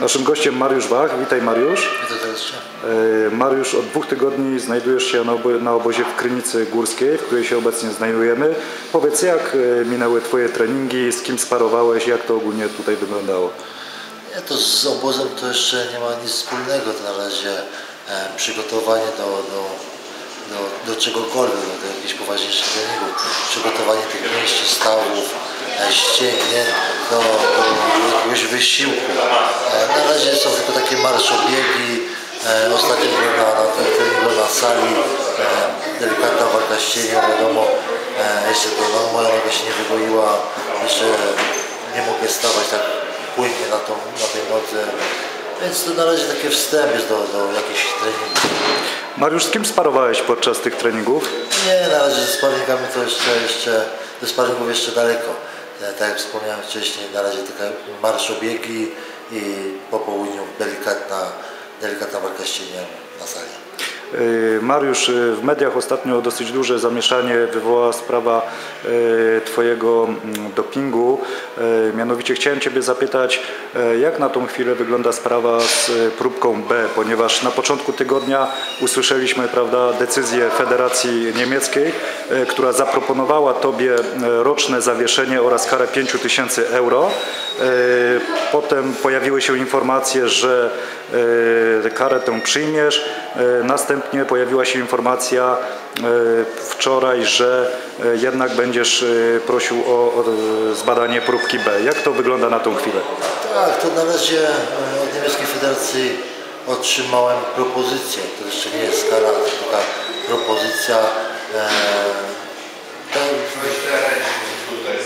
Naszym gościem Mariusz Wach. Witaj Mariusz. To jeszcze. E, Mariusz, od dwóch tygodni znajdujesz się na, obo- na obozie w Krynicy Górskiej, w której się obecnie znajdujemy. Powiedz, jak e, minęły Twoje treningi, z kim sparowałeś, jak to ogólnie tutaj wyglądało? Nie, to z obozem to jeszcze nie ma nic wspólnego. To na razie e, przygotowanie do, do, do, do czegokolwiek, do, jakichś poważniejszych treningów. Przygotowanie tych mięśni, stawów, ścięgien do, do jakiegoś wysiłku. E, na razie są tylko takie marszobiegi. E, ostatnio na, na treningu na sali. E, delikatna walka z cieniem, wiadomo. Jeszcze to, no, moja noga się nie wygoiła. Jeszcze nie mogę stawać tak płynnie na, tą, na tej nodze. Więc to na razie takie wstęp jest do, do jakichś treningów. Mariusz, z kim sparowałeś podczas tych treningów? Nie, na razie ze sparingami to jeszcze, jeszcze do sparingów jeszcze daleko. E, Tak jak wspomniałem wcześniej, na razie tylko marszobiegi i po południu delikatna, delikatna walka z na sali. E, Mariusz, e, w mediach ostatnio dosyć duże zamieszanie wywołała sprawa e, Twojego mm, dopingu. Mianowicie chciałem Ciebie zapytać, jak na tą chwilę wygląda sprawa z próbką B, ponieważ na początku tygodnia usłyszeliśmy prawda, decyzję Federacji Niemieckiej, która zaproponowała Tobie roczne zawieszenie oraz karę 5000 euro. E, Potem pojawiły się informacje, że karę tę przyjmiesz. E, Następnie pojawiła się informacja e, wczoraj, że e, jednak będziesz prosił o, zbadanie próbki B. Jak to wygląda na tą chwilę? Tak, to na razie od niemieckiej federacji otrzymałem propozycję. To jeszcze nie jest to taka propozycja. To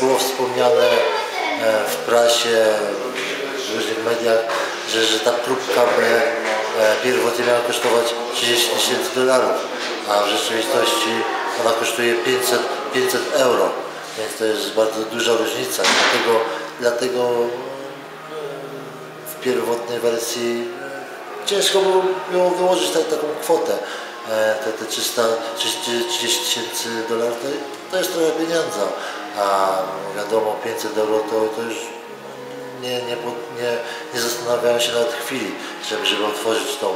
było wspomniane w prasie, w różnych mediach, że, że ta próbka B pierwotnie miała kosztować 30 tysięcy dolarów, a w rzeczywistości ona kosztuje 500, 500 euro. Więc to jest bardzo duża różnica. Dlatego, dlatego w pierwotnej wersji e, ciężko było, wyłożyć tak, taką kwotę. E, Te, te 300, 30 tysięcy dolarów to, to jest trochę pieniądza, a wiadomo 500 euro to, to już nie, nie, nie, nie zastanawiałem się nawet chwili, żeby, żeby otworzyć tą,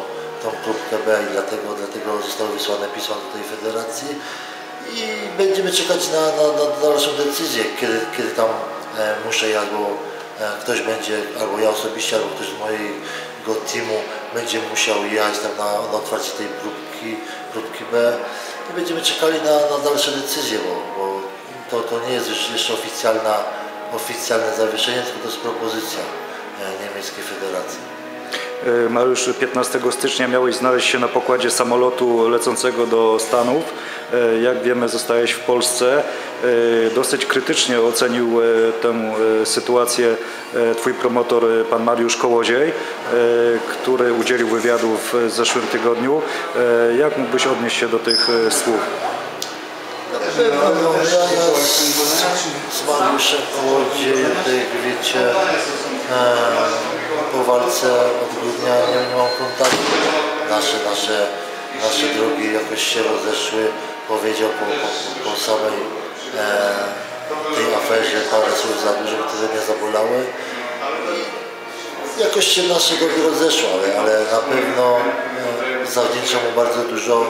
tą próbkę B i dlatego, dlatego zostały wysłane pisma do tej federacji. I będziemy czekać na, na, na dalszą decyzję, kiedy, kiedy tam e, muszę albo e, ktoś będzie, albo ja osobiście, albo ktoś z mojego teamu będzie musiał jechać tam na, na otwarcie tej próbki, próbki B. I będziemy czekali na, na dalsze decyzje, bo, bo to, to nie jest już jeszcze oficjalna, oficjalne zawieszenie, tylko to jest propozycja e, niemieckiej federacji. E, Mariusz, 15 stycznia miałeś znaleźć się na pokładzie samolotu lecącego do Stanów. E, Jak wiemy, zostałeś w Polsce. Dosyć krytycznie ocenił tę sytuację Twój promotor, pan Mariusz Kołodziej, który udzielił wywiadu w zeszłym tygodniu. Jak mógłbyś odnieść się do tych słów? No, ja, ja z, z Mariuszem Kołodziejem, tak jak wiecie, e, po walce od grudnia nie, mam kontaktu. Nasze, nasze, nasze drogi jakoś się rozeszły. Powiedział po, po, po samej e, tej aferze parę słów za dużo, które mnie zabolały. Jakoś się nasze drogi rozeszły, ale, ale na pewno e, zawdzięczam mu bardzo dużo.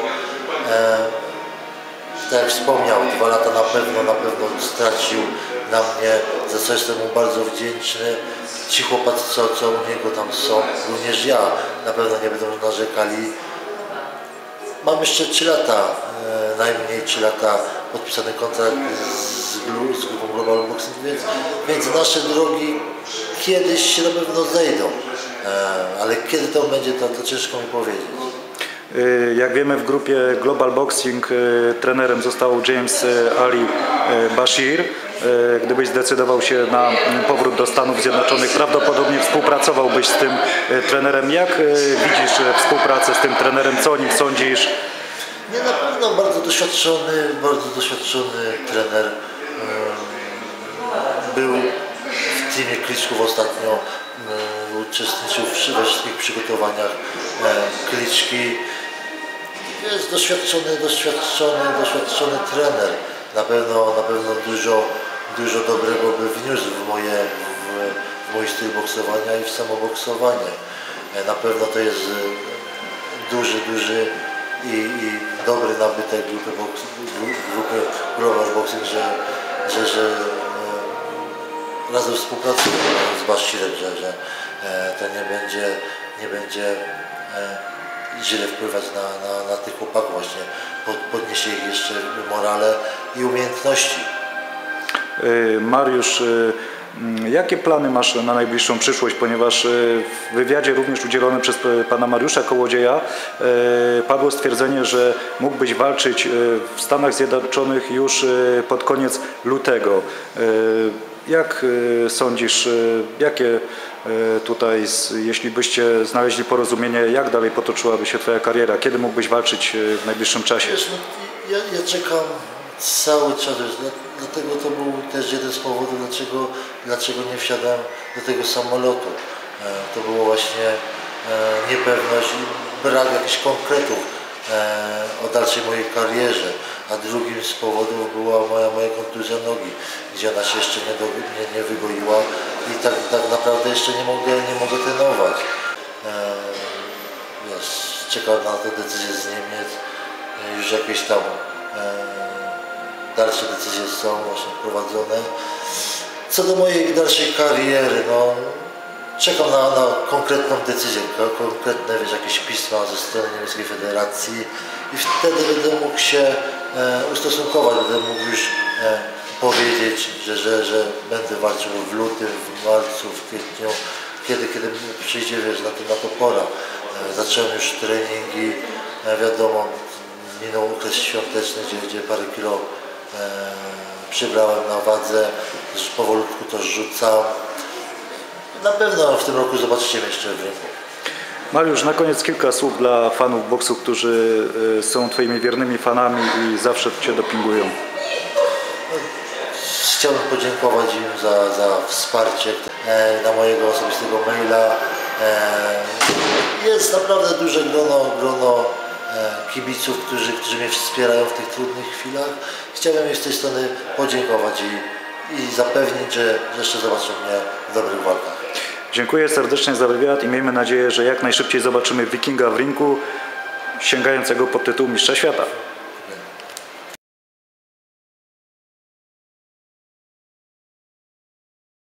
E, tak jak wspomniał, dwa lata na pewno, na pewno stracił na mnie, za co jestem mu bardzo wdzięczny. Ci chłopacy, co, co u niego tam są, również ja, na pewno nie będą narzekali. Mam jeszcze 3 lata, e, najmniej 3 lata podpisany kontrakt z, z grupą Global Boxing, więc, więc nasze drogi kiedyś się na pewno zejdą. E, ale kiedy to będzie, to, to ciężko mi powiedzieć. Y, Jak wiemy w grupie Global Boxing y, trenerem został James y, Ali Bashir. Gdybyś zdecydował się na powrót do Stanów Zjednoczonych, prawdopodobnie współpracowałbyś z tym trenerem. Jak widzisz współpracę z tym trenerem? Co o nim sądzisz? Nie, na pewno bardzo doświadczony, bardzo doświadczony trener. Był w teamie Kliczków ostatnio, uczestniczył we wszystkich przygotowaniach Kliczki. Jest doświadczony, doświadczony, doświadczony trener. Na pewno, na pewno dużo, dużo dobrego by wniósł w moje, w w, mój styl boksowania i w samo boksowanie. E, Na pewno to jest e, duży, duży i, i dobry nabytek grupy, boks, gru- grupy Global Boxing, że, że, że e, razem współpracujemy z Baszirem, że, że to nie będzie, nie będzie źle wpływać na, na, na tych chłopaków właśnie, pod, podniesie ich jeszcze morale i umiejętności. Y, Mariusz, y, mm, jakie plany masz na najbliższą przyszłość, ponieważ y, w wywiadzie również udzielonym przez pana Mariusza Kołodzieja padło stwierdzenie, że mógłbyś walczyć w Stanach Zjednoczonych już pod koniec lutego. Jak sądzisz, jakie tutaj, z- jeśli byście znaleźli porozumienie, jak dalej potoczyłaby się Twoja kariera? Kiedy mógłbyś walczyć y, w najbliższym czasie? Wiesz, no, ja, ja czekam cały czas, dlatego to był też jeden z powodów, dlaczego, dlaczego nie wsiadałem do tego samolotu. E, To było właśnie e, niepewność i brak jakichś konkretów e, o dalszej mojej karierze, a drugim z powodów była moja, moja kontuzja nogi, gdzie ona się jeszcze nie, do, nie, nie wygoiła i tak, tak naprawdę jeszcze nie mogę, nie mogę trenować. E, wiesz, czekam na tę decyzję z Niemiec, e, już jakieś tam e, dalsze decyzje są właśnie prowadzone. Co do mojej dalszej kariery, no czekam na, na konkretną decyzję, ko- konkretne wiesz, jakieś pisma ze strony niemieckiej federacji i wtedy będę mógł się e, ustosunkować, będę mógł już e, powiedzieć, że, że, że będę walczył w lutym, w marcu, w kwietniu, kiedy, kiedy przyjdzie wiesz, na, to, na to pora. E, zacząłem już treningi, e, wiadomo, minął okres świąteczny, gdzie, gdzie parę kilo e, przybrałem na wadze, powolutku to rzucam. Na pewno w tym roku zobaczycie mnie jeszcze w ringu. Mariusz, na koniec kilka słów dla fanów boksu, którzy y, są Twoimi wiernymi fanami i zawsze Cię dopingują. Chciałbym podziękować im za, za wsparcie e, na mojego osobistego maila. E, jest naprawdę duże grono, grono e, kibiców, którzy, którzy mnie wspierają w tych trudnych chwilach. Chciałbym z tej strony podziękować i, i zapewnić, że jeszcze zobaczą mnie w dobrych walkach. Dziękuję serdecznie za wywiad i miejmy nadzieję, że jak najszybciej zobaczymy Wikinga w ringu sięgającego pod tytuł Mistrza Świata.